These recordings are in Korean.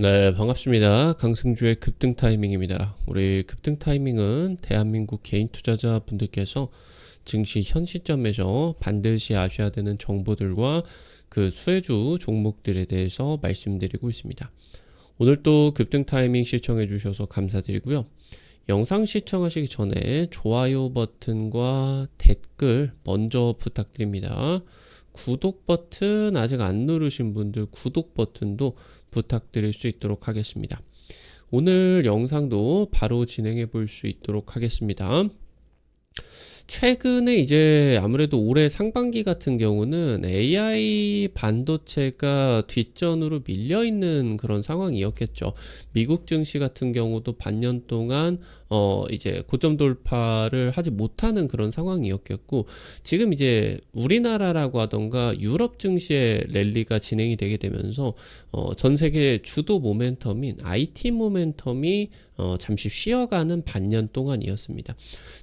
네, 반갑습니다. 강승주의 급등 타이밍입니다. 우리 급등 타이밍은 대한민국 개인 투자자 분들께서 증시 현 시점에서 반드시 아셔야 되는 정보들과 그 수혜주 종목들에 대해서 말씀드리고 있습니다. 오늘 또 급등 타이밍 시청해 주셔서 감사드리고요. 영상 시청하시기 전에 좋아요 버튼과 댓글 먼저 부탁드립니다. 구독 버튼 아직 안 누르신 분들 구독 버튼도 부탁드릴 수 있도록 하겠습니다. 오늘 영상도 바로 진행해 볼 수 있도록 하겠습니다. 최근에 이제 아무래도 올해 상반기 같은 경우는 AI 반도체가 뒷전으로 밀려 있는 그런 상황이었겠죠. 미국 증시 같은 경우도 반년 동안 어 이제 고점 돌파를 하지 못하는 그런 상황이었겠고 지금 이제 우리나라라고 하던가 유럽 증시의 랠리가 진행이 되게 되면서 어 전 세계 주도 모멘텀인 IT 모멘텀이 어 잠시 쉬어가는 반년 동안이었습니다.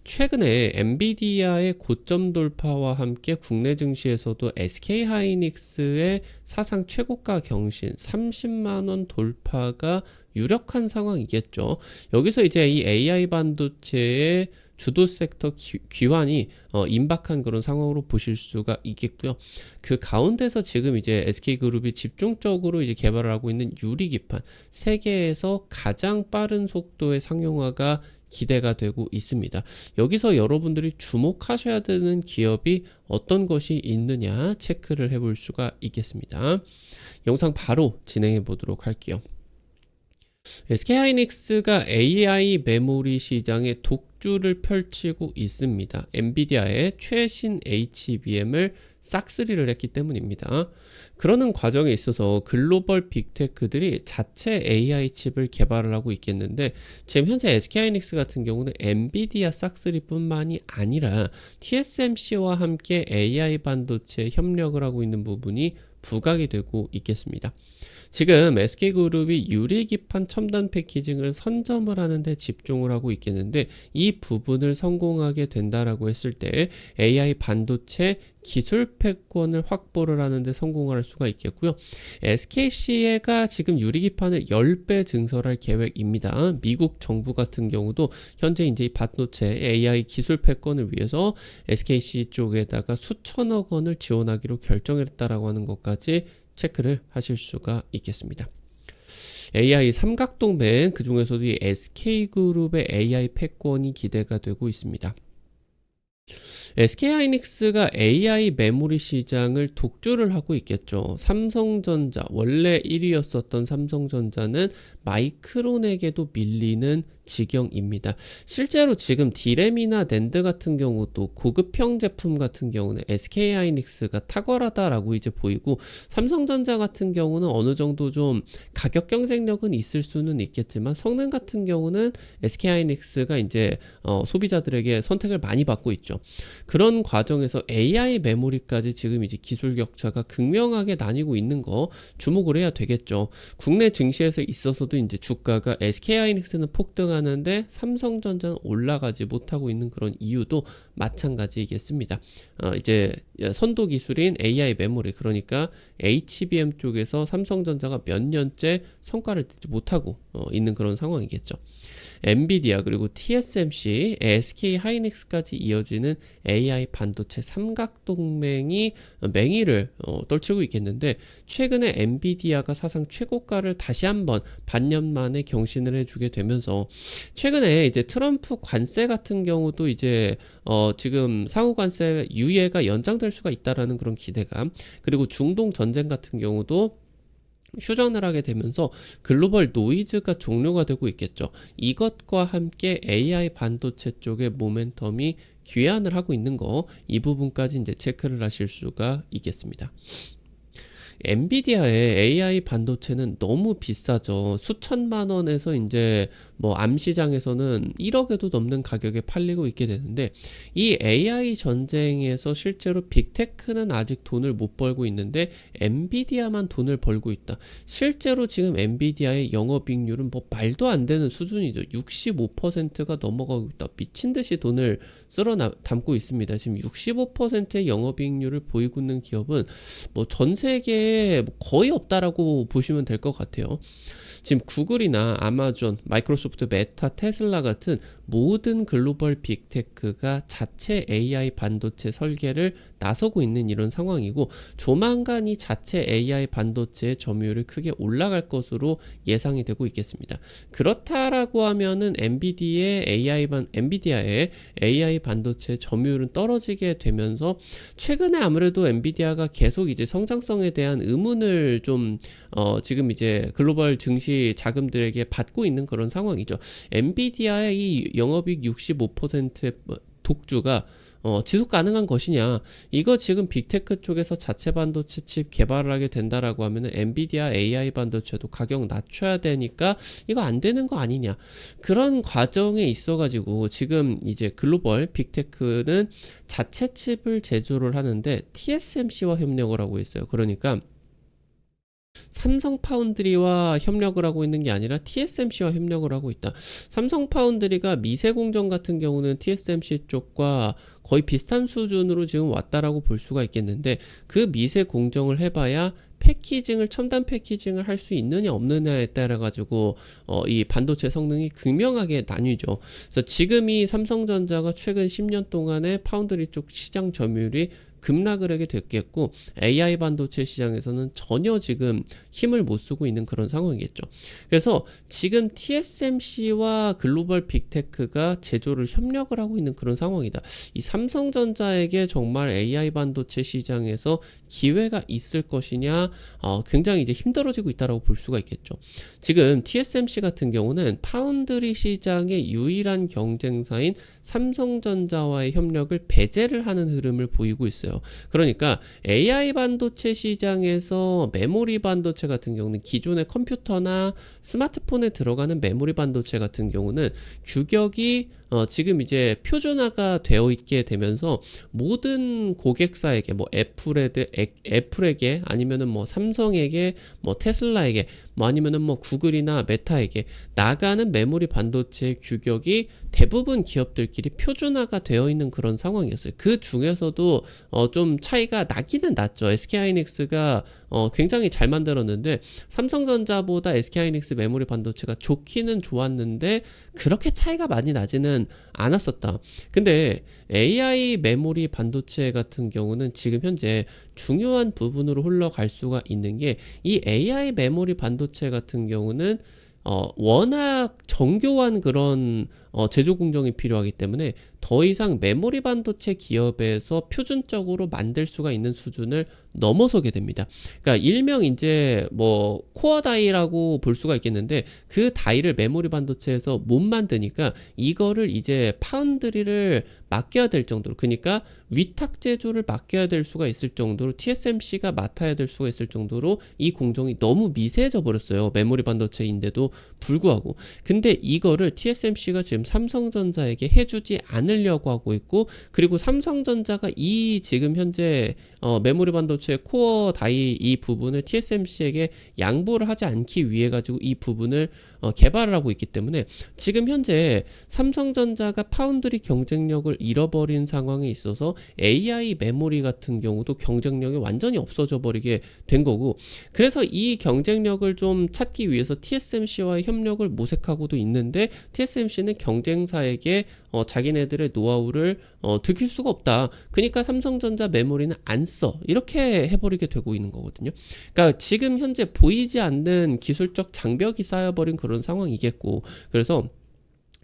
최근에 엔비디아의 고점 돌파와 함께 국내 증시에서도 SK 하이닉스의 사상 최고가 경신 30만 원 돌파가 유력한 상황이겠죠. 여기서 이제 이 AI 반도체의 주도 섹터 기, 환이 어, 임박한 그런 상황으로 보실 수가 있겠고요. 그 가운데서 지금 이제 SK그룹이 집중적으로 이제 개발을 하고 있는 유리기판 세계에서 가장 빠른 속도의 상용화가 기대가 되고 있습니다. 여기서 여러분들이 주목하셔야 되는 기업이 어떤 것이 있느냐 체크를 해볼 수가 있겠습니다. 영상 바로 진행해 보도록 할게요. SK하이닉스가 AI 메모리 시장에 독주를 펼치고 있습니다. 엔비디아의 최신 HBM을 싹쓸이를 했기 때문입니다. 그러는 과정에 있어서 글로벌 빅테크들이 자체 AI 칩을 개발을 하고 있겠는데 지금 현재 SK하이닉스 같은 경우는 엔비디아 싹쓸이뿐만이 아니라 TSMC와 함께 AI 반도체 협력을 하고 있는 부분이 부각이 되고 있겠습니다. 지금 SK그룹이 유리기판 첨단 패키징을 선점을 하는데 집중을 하고 있겠는데 이 부분을 성공하게 된다라고 했을 때 AI 반도체 기술 패권을 확보를 하는데 성공할 수가 있겠고요. SKC가 지금 유리기판을 10배 증설할 계획입니다. 미국 정부 같은 경우도 현재 이제 이 반도체 AI 기술 패권을 위해서 SKC 쪽에다가 수천억 원을 지원하기로 결정했다라고 하는 것까지 체크를 하실 수가 있겠습니다. AI 삼각동맹 그 중에서도 이 SK그룹의 AI 패권이 기대가 되고 있습니다. SK하이닉스가 AI 메모리 시장을 독주를 하고 있겠죠. 삼성전자 원래 1위였었던 삼성전자는 마이크론에게도 밀리는 지경입니다. 실제로 지금 디램이나 낸드 같은 경우도 고급형 제품 같은 경우는 SK 하이닉스가 탁월하다라고 이제 보이고 삼성전자 같은 경우는 어느 정도 좀 가격 경쟁력은 있을 수는 있겠지만 성능 같은 경우는 SK 하이닉스가 이제 어, 소비자들에게 선택을 많이 받고 있죠. 그런 과정에서 AI 메모리까지 지금 이제 기술 격차가 극명하게 나뉘고 있는 거 주목을 해야 되겠죠. 국내 증시에서 있어서도 이제 주가가 SK 하이닉스는 폭등한 하는데 삼성전자는 올라가지 못하고 있는 그런 이유도 마찬가지겠습니다. 어, 이제 선도 기술인 AI 메모리 그러니까 HBM 쪽에서 삼성전자가 몇 년째 성과를 내지 못하고 어, 있는 그런 상황이겠죠. 엔비디아 그리고 TSMC, SK 하이닉스까지 이어지는 AI 반도체 삼각 동맹이 맹위를 어, 떨치고 있겠는데 최근에 엔비디아가 사상 최고가를 다시 한번 반년 만에 경신을 해주게 되면서 최근에 이제 트럼프 관세 같은 경우도 이제 어 지금 상호 관세 유예가 연장될 수가 있다라는 그런 기대감 그리고 중동 전쟁 같은 경우도 휴전을 하게 되면서 글로벌 노이즈가 종료가 되고 있겠죠. 이것과 함께 AI 반도체 쪽의 모멘텀이 귀환을 하고 있는 거 이 부분까지 이제 체크를 하실 수가 있겠습니다. 엔비디아의 AI 반도체는 너무 비싸죠. 수천만 원에서 이제 뭐 암시장에서는 1억에도 넘는 가격에 팔리고 있게 되는데 이 AI 전쟁에서 실제로 빅테크는 아직 돈을 못 벌고 있는데 엔비디아만 돈을 벌고 있다. 실제로 지금 엔비디아의 영업이익률은 뭐 말도 안 되는 수준이죠. 65%가 넘어가고 있다. 미친 듯이 돈을 쓸어 담고 있습니다. 지금 65%의 영업이익률을 보이고 있는 기업은 뭐 전 세계에 뭐 거의 없다라고 보시면 될 것 같아요. 지금 구글이나 아마존, 마이크로소프트, 메타, 테슬라 같은 모든 글로벌 빅테크가 자체 AI 반도체 설계를 나서고 있는 이런 상황이고 조만간 이 자체 AI 반도체의 점유율이 크게 올라갈 것으로 예상이 되고 있겠습니다. 그렇다라고 하면은 엔비디의 AI 반 엔비디아의 AI 반도체 점유율은 떨어지게 되면서 최근에 아무래도 엔비디아가 계속 이제 성장성에 대한 의문을 좀 어, 지금 이제 글로벌 증시 자금들에게 받고 있는 그런 상황이죠. 엔비디아의 이 영업이익 65%의 독주가 어, 지속 가능한 것이냐? 이거 지금 빅테크 쪽에서 자체 반도체 칩 개발을 하게 된다라고 하면은 엔비디아 AI 반도체도 가격 낮춰야 되니까 이거 안 되는 거 아니냐? 그런 과정에 있어 가지고 지금 이제 글로벌 빅테크는 자체 칩을 제조를 하는데 TSMC와 협력을 하고 있어요. 그러니까 삼성 파운드리와 협력을 하고 있는 게 아니라 TSMC와 협력을 하고 있다. 삼성 파운드리가 미세 공정 같은 경우는 TSMC 쪽과 거의 비슷한 수준으로 지금 왔다라고 볼 수가 있겠는데 그 미세 공정을 해봐야 패키징을 첨단 패키징을 할 수 있느냐 없느냐에 따라 가지고 어, 이 반도체 성능이 극명하게 나뉘죠. 그래서 지금 이 삼성전자가 최근 10년 동안에 파운드리 쪽 시장 점유율이 급락을 하게 됐겠고 AI 반도체 시장에서는 전혀 지금 힘을 못 쓰고 있는 그런 상황이겠죠. 그래서 지금 TSMC와 글로벌 빅테크가 제조를 협력을 하고 있는 그런 상황이다. 이 삼성전자에게 정말 AI 반도체 시장에서 기회가 있을 것이냐 어, 굉장히 이제 힘들어지고 있다라고 볼 수가 있겠죠. 지금 TSMC 같은 경우는 파운드리 시장의 유일한 경쟁사인 삼성전자와의 협력을 배제를 하는 흐름을 보이고 있어요. 그러니까 AI 반도체 시장에서 메모리 반도체 같은 경우는 기존의 컴퓨터나 스마트폰에 들어가는 메모리 반도체 같은 경우는 규격이 어, 지금 이제 표준화가 되어 있게 되면서 모든 고객사에게 뭐 애플에게 애플에게 아니면은 뭐 삼성에게 뭐 테슬라에게 뭐 아니면은 뭐 구글이나 메타에게 나가는 메모리 반도체 규격이 대부분 기업들끼리 표준화가 되어 있는 그런 상황이었어요. 그 중에서도 어, 좀 차이가 나기는 났죠. SK하이닉스가 어, 굉장히 잘 만들었는데 삼성전자보다 SK하이닉스 메모리 반도체가 좋기는 좋았는데 그렇게 차이가 많이 나지는 않았었다. 근데 AI 메모리 반도체 같은 경우는 지금 현재 중요한 부분으로 흘러갈 수가 있는 게 이 AI 메모리 반도체 같은 경우는 어, 워낙 정교한 그런 어, 제조 공정이 필요하기 때문에 더 이상 메모리 반도체 기업에서 표준적으로 만들 수가 있는 수준을 넘어서게 됩니다. 그러니까 일명 이제 뭐 코어 다이라고 볼 수가 있겠는데 그 다이를 메모리 반도체에서 못 만드니까 이거를 이제 파운드리를 맡겨야 될 정도로 그러니까 위탁 제조를 맡겨야 될 수가 있을 정도로 TSMC가 맡아야 될 수가 있을 정도로 이 공정이 너무 미세해져 버렸어요. 메모리 반도체인데도 불구하고 근데 이거를 TSMC가 지금 삼성전자에게 해주지 않으려고 하고 있고 그리고 삼성전자가 이 지금 현재 어, 메모리 반도체 코어 다이 이 부분을 TSMC에게 양보를 하지 않기 위해 가지고 이 부분을 어, 개발을 하고 있기 때문에 지금 현재 삼성전자가 파운드리 경쟁력을 잃어버린 상황에 있어서 AI 메모리 같은 경우도 경쟁력이 완전히 없어져 버리게 된 거고 그래서 이 경쟁력을 좀 찾기 위해서 TSMC와의 협력을 모색하고도 있는데 TSMC는 경쟁사에게 어, 자기네들의 노하우를 어, 들킬 수가 없다. 그러니까 삼성전자 메모리는 안 써. 이렇게 해버리게 되고 있는 거거든요. 그러니까 지금 현재 보이지 않는 기술적 장벽이 쌓여버린 그런 상황이겠고 그래서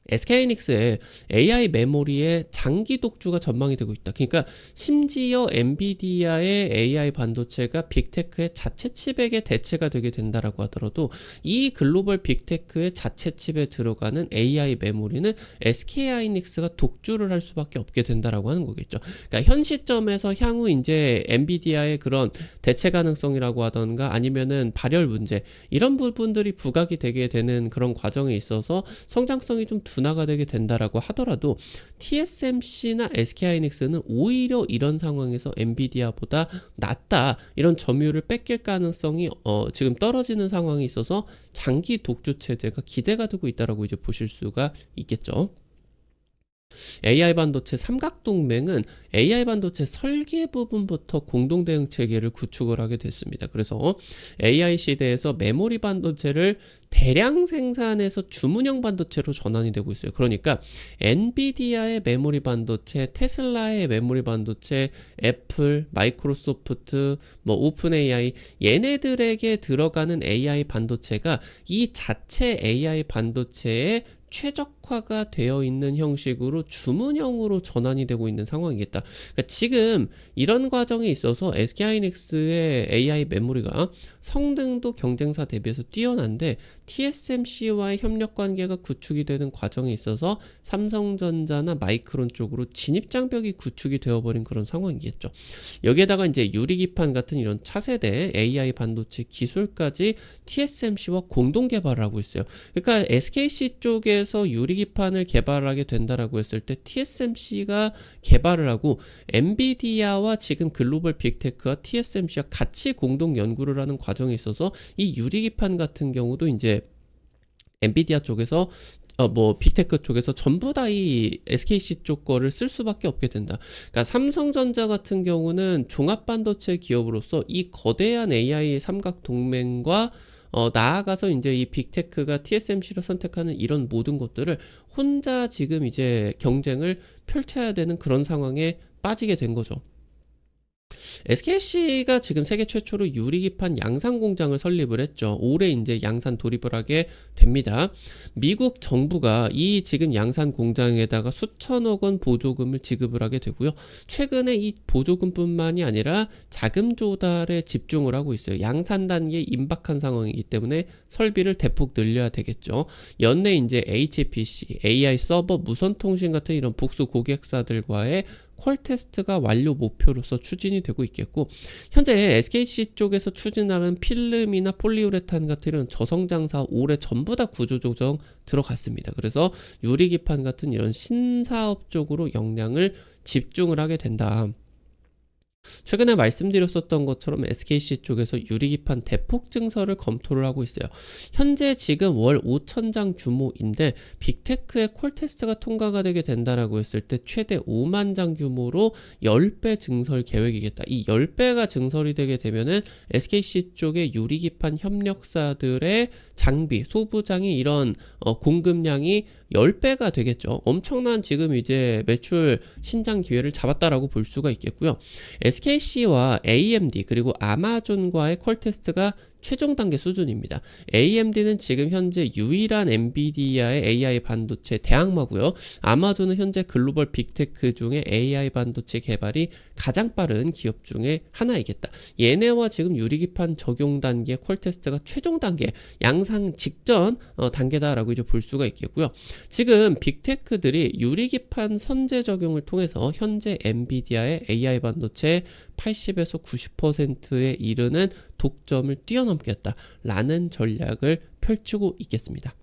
SK하이닉스의 AI 메모리의 장기 독주가 전망이 되고 있다. 그러니까 심지어 엔비디아의 AI 반도체가 빅테크의 자체 칩에게 대체가 되게 된다라고 하더라도 이 글로벌 빅테크의 자체 칩에 들어가는 AI 메모리는 SK하이닉스가 독주를 할 수밖에 없게 된다라고 하는 거겠죠. 그러니까 현 시점에서 향후 이제 엔비디아의 그런 대체 가능성이라고 하던가 아니면은 발열 문제 이런 부분들이 부각이 되게 되는 그런 과정에 있어서 성장성이 좀 둔화가 되게 된다라고 하더라도 TSMC나 SK하이닉스는 오히려 이런 상황에서 엔비디아보다 낫다 이런 점유율을 뺏길 가능성이 어, 지금 떨어지는 상황이 있어서 장기 독주 체제가 기대가 되고 있다라고 이제 보실 수가 있겠죠. AI 반도체 삼각동맹은 AI 반도체 설계 부분부터 공동 대응 체계를 구축을 하게 됐습니다. 그래서 AI 시대에서 메모리 반도체를 대량 생산해서 주문형 반도체로 전환이 되고 있어요. 그러니까 엔비디아의 메모리 반도체, 테슬라의 메모리 반도체, 애플, 마이크로소프트, 뭐 오픈 AI 얘네들에게 들어가는 AI 반도체가 이 자체 AI 반도체의 최적 화가 되어 있는 형식으로 주문형으로 전환이 되고 있는 상황이겠다. 그러니까 지금 이런 과정에 있어서 SK하이닉스의 AI 메모리가 성능도 경쟁사 대비해서 뛰어난데 TSMC와의 협력 관계가 구축이 되는 과정에 있어서 삼성전자나 마이크론 쪽으로 진입 장벽이 구축이 되어버린 그런 상황이겠죠. 여기에다가 이제 유리기판 같은 이런 차세대 AI 반도체 기술까지 TSMC와 공동 개발을 하고 있어요. 그러니까 SKC 쪽에서 유리 기판을 개발하게 된다라고 했을 때 TSMC가 개발을 하고 엔비디아와 지금 글로벌 빅테크와 TSMC가 같이 공동 연구를 하는 과정에 있어서 이 유리기판 같은 경우도 이제 엔비디아 쪽에서 어, 뭐, 빅테크 쪽에서 전부 다 이 SKC 쪽 거를 쓸 수밖에 없게 된다. 그러니까 삼성전자 같은 경우는 종합 반도체 기업으로서 이 거대한 AI 삼각 동맹과 어, 나아가서 이제 이 빅테크가 TSMC를 선택하는 이런 모든 것들을 혼자 지금 이제 경쟁을 펼쳐야 되는 그런 상황에 빠지게 된 거죠. SKC가 지금 세계 최초로 유리기판 양산 공장을 설립을 했죠. 올해 이제 양산 돌입을 하게 됩니다. 미국 정부가 이 지금 양산 공장에다가 수천억 원 보조금을 지급을 하게 되고요. 최근에 이 보조금뿐만이 아니라 자금 조달에 집중을 하고 있어요. 양산 단계에 임박한 상황이기 때문에 설비를 대폭 늘려야 되겠죠. 연내 이제 HPC, AI 서버, 무선 통신 같은 이런 복수 고객사들과의 퀄 테스트가 완료 목표로서 추진이 되고 있겠고 현재 SKC 쪽에서 추진하는 필름이나 폴리우레탄 같은 저성장사 올해 전부 다 구조조정 들어갔습니다. 그래서 유리기판 같은 이런 신사업 쪽으로 역량을 집중을 하게 된다. 최근에 말씀드렸었던 것처럼 SKC 쪽에서 유리기판 대폭 증설을 검토를 하고 있어요. 현재 지금 월 5천장 규모인데 빅테크의 콜 테스트가 통과가 되게 된다라고 했을 때 최대 5만 장 규모로 10배 증설 계획이겠다. 이 10배가 증설이 되게 되면은 SKC 쪽의 유리기판 협력사들의 장비, 소부장이 이런 어, 공급량이 10배가 되겠죠. 엄청난 지금 이제 매출 신장 기회를 잡았다라고 볼 수가 있겠고요. SKC와 AMD 그리고 아마존과의 퀄 테스트가 최종 단계 수준입니다. AMD는 지금 현재 유일한 엔비디아의 AI 반도체 대항마고요. 아마존은 현재 글로벌 빅테크 중에 AI 반도체 개발이 가장 빠른 기업 중에 하나이겠다. 얘네와 지금 유리기판 적용 단계 퀄 테스트가 최종 단계 양상 직전 어, 단계다라고 이제 볼 수가 있겠고요. 지금 빅테크들이 유리기판 선제 적용을 통해서 현재 엔비디아의 AI 반도체 80에서 90%에 이르는 독점을 뛰어넘겠다라는 전략을 펼치고 있겠습니다.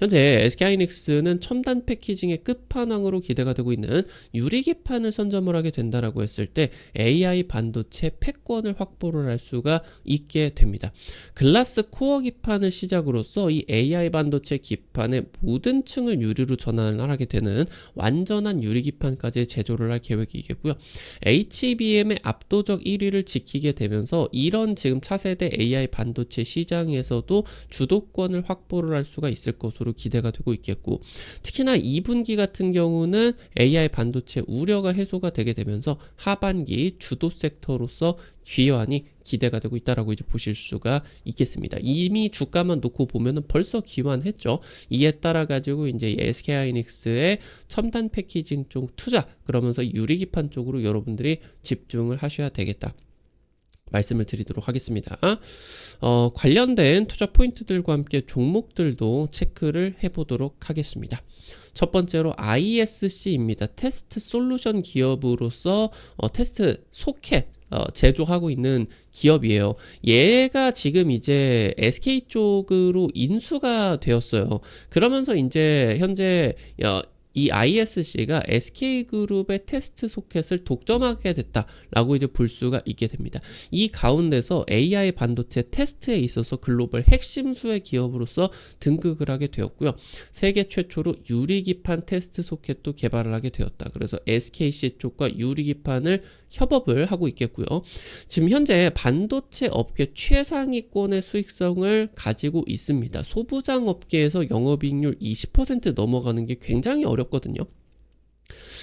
현재 SK하이닉스는 첨단 패키징의 끝판왕으로 기대가 되고 있는 유리기판을 선점을 하게 된다라고 했을 때 AI 반도체 패권을 확보를 할 수가 있게 됩니다. 글라스 코어 기판을 시작으로서 이 AI 반도체 기판의 모든 층을 유리로 전환을 하게 되는 완전한 유리 기판까지 제조를 할 계획이겠고요. HBM의 압도적 1위를 지키게 되면서 이런 지금 차세대 AI 반도체 시장에서도 주도권을 확보를 할 수가 있을 것으로 기대가 되고 있겠고 특히나 2분기 같은 경우는 AI 반도체 우려가 해소가 되게 되면서 하반기 주도 섹터로서 귀환이 기대가 되고 있다라고 이제 보실 수가 있겠습니다. 이미 주가만 놓고 보면은 벌써 기환했죠. 이에 따라 가지고 이제 SK 하이닉스의 첨단 패키징 쪽 투자 그러면서 유리기판 쪽으로 여러분들이 집중을 하셔야 되겠다. 말씀을 드리도록 하겠습니다. 어, 관련된 투자 포인트들과 함께 종목들도 체크를 해보도록 하겠습니다. 첫 번째로 ISC입니다. 테스트 솔루션 기업으로서 어, 테스트 소켓 어, 제조하고 있는 기업이에요. 얘가 지금 이제 SK 쪽으로 인수가 되었어요. 그러면서 이제 현재 어, 이 ISC가 SK그룹의 테스트 소켓을 독점하게 됐다라고 이제 볼 수가 있게 됩니다. 이 가운데서 AI 반도체 테스트에 있어서 글로벌 핵심 수의 기업으로서 등극을 하게 되었고요. 세계 최초로 유리기판 테스트 소켓도 개발을 하게 되었다. 그래서 SKC 쪽과 유리기판을 협업을 하고 있겠고요. 지금 현재 반도체 업계 최상위권의 수익성을 가지고 있습니다. 소부장 업계에서 영업이익률 20% 넘어가는 게 굉장히 어렵 거든요.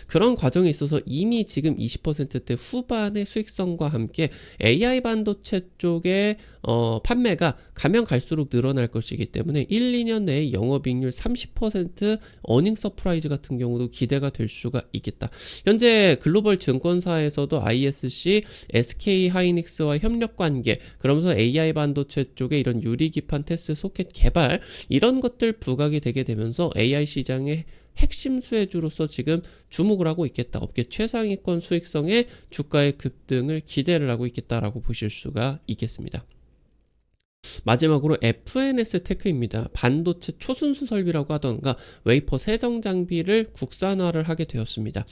그런 과정에 있어서 이미 지금 20%대 후반의 수익성과 함께 AI 반도체 쪽의 어, 판매가 가면 갈수록 늘어날 것이기 때문에 1, 2년 내에 영업이익률 30% 어닝 서프라이즈 같은 경우도 기대가 될 수가 있겠다. 현재 글로벌 증권사에서도 ISC, SK 하이닉스와 협력 관계, 그러면서 AI 반도체 쪽에 이런 유리 기판 테스트 소켓 개발 이런 것들 부각이 되게 되면서 AI 시장의 핵심 수혜주로서 지금 주목을 하고 있겠다. 업계 최상위권 수익성의 주가의 급등을 기대를 하고 있겠다라고 보실 수가 있겠습니다. 마지막으로 FNS 테크입니다. 반도체 초순수 설비라고 하던가 웨이퍼 세정 장비를 국산화를 하게 되었습니다.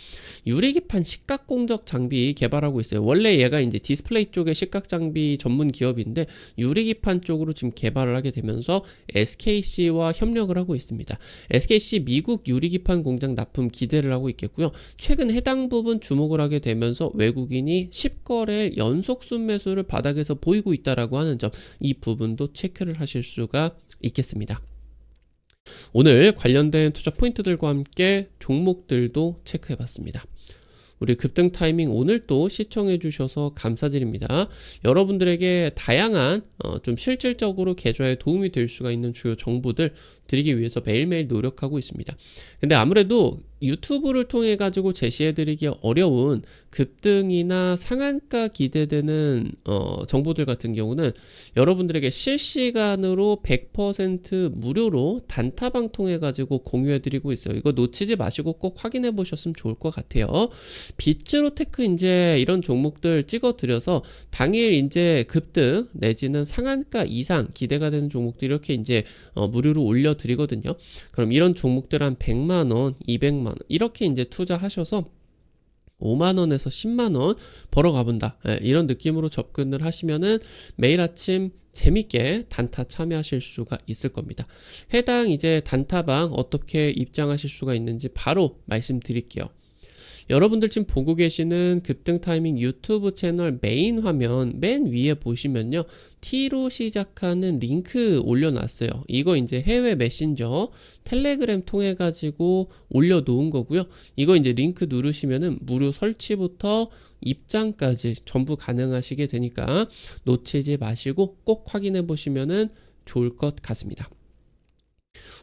유리기판 식각 공적 장비 개발하고 있어요. 원래 얘가 이제 디스플레이 쪽의 식각 장비 전문 기업인데 유리기판 쪽으로 지금 개발을 하게 되면서 SKC와 협력을 하고 있습니다. SKC 미국 유리기판 공장 납품 기대를 하고 있겠고요. 최근 해당 부분 주목을 하게 되면서 외국인이 10거래 연속 순매수를 바닥에서 보이고 있다라고 하는 점 이 부분 부분도 체크를 하실 수가 있겠습니다. 오늘 관련된 투자 포인트들과 함께 종목들도 체크해 봤습니다. 우리 급등 타이밍 오늘 또 시청해 주셔서 감사드립니다. 여러분들에게 다양한 어, 좀 실질적으로 계좌에 도움이 될 수가 있는 주요 정보들 드리기 위해서 매일매일 노력하고 있습니다. 근데 아무래도 유튜브를 통해 가지고 제시해 드리기 어려운 급등이나 상한가 기대되는 어, 정보들 같은 경우는 여러분들에게 실시간으로 100% 무료로 단타방 통해 가지고 공유해 드리고 있어요. 이거 놓치지 마시고 꼭 확인해 보셨으면 좋을 것 같아요. 비츠로테크 이제 이런 종목들 찍어 드려서 당일 이제 급등 내지는 상한가 이상 기대가 되는 종목들 이렇게 이제 어, 무료로 올려 드리거든요. 그럼 이런 종목들 한 100만 원, 200만 원 이렇게 이제 투자하셔서 5만 원에서 10만 원 벌어 가 본다. 예, 이런 느낌으로 접근을 하시면은 매일 아침 재밌게 단타 참여하실 수가 있을 겁니다. 해당 이제 단타방 어떻게 입장하실 수가 있는지 바로 말씀드릴게요. 여러분들 지금 보고 계시는 급등 타이밍 유튜브 채널 메인 화면 맨 위에 보시면요. T로 시작하는 링크 올려놨어요. 이거 이제 해외 메신저 텔레그램 통해 가지고 올려놓은 거고요. 이거 이제 링크 누르시면은 무료 설치부터 입장까지 전부 가능하시게 되니까 놓치지 마시고 꼭 확인해 보시면은 좋을 것 같습니다.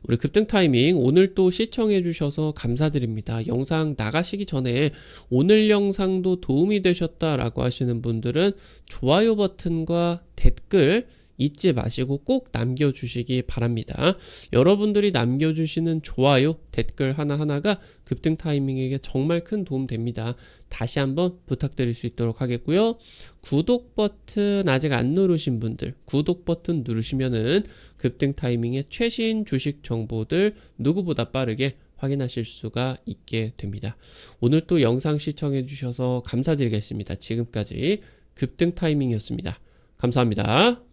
우리 급등 타이밍 오늘 또 시청해 주셔서 감사드립니다. 영상 나가시기 전에 오늘 영상도 도움이 되셨다라고 하시는 분들은 좋아요 버튼과 댓글 잊지 마시고 꼭 남겨주시기 바랍니다. 여러분들이 남겨주시는 좋아요, 댓글 하나하나가 급등 타이밍에게 정말 큰 도움 됩니다. 다시 한번 부탁드릴 수 있도록 하겠고요. 구독 버튼 아직 안 누르신 분들, 구독 버튼 누르시면은 급등 타이밍의 최신 주식 정보들 누구보다 빠르게 확인하실 수가 있게 됩니다. 오늘 또 영상 시청해 주셔서 감사드리겠습니다. 지금까지 급등 타이밍이었습니다. 감사합니다.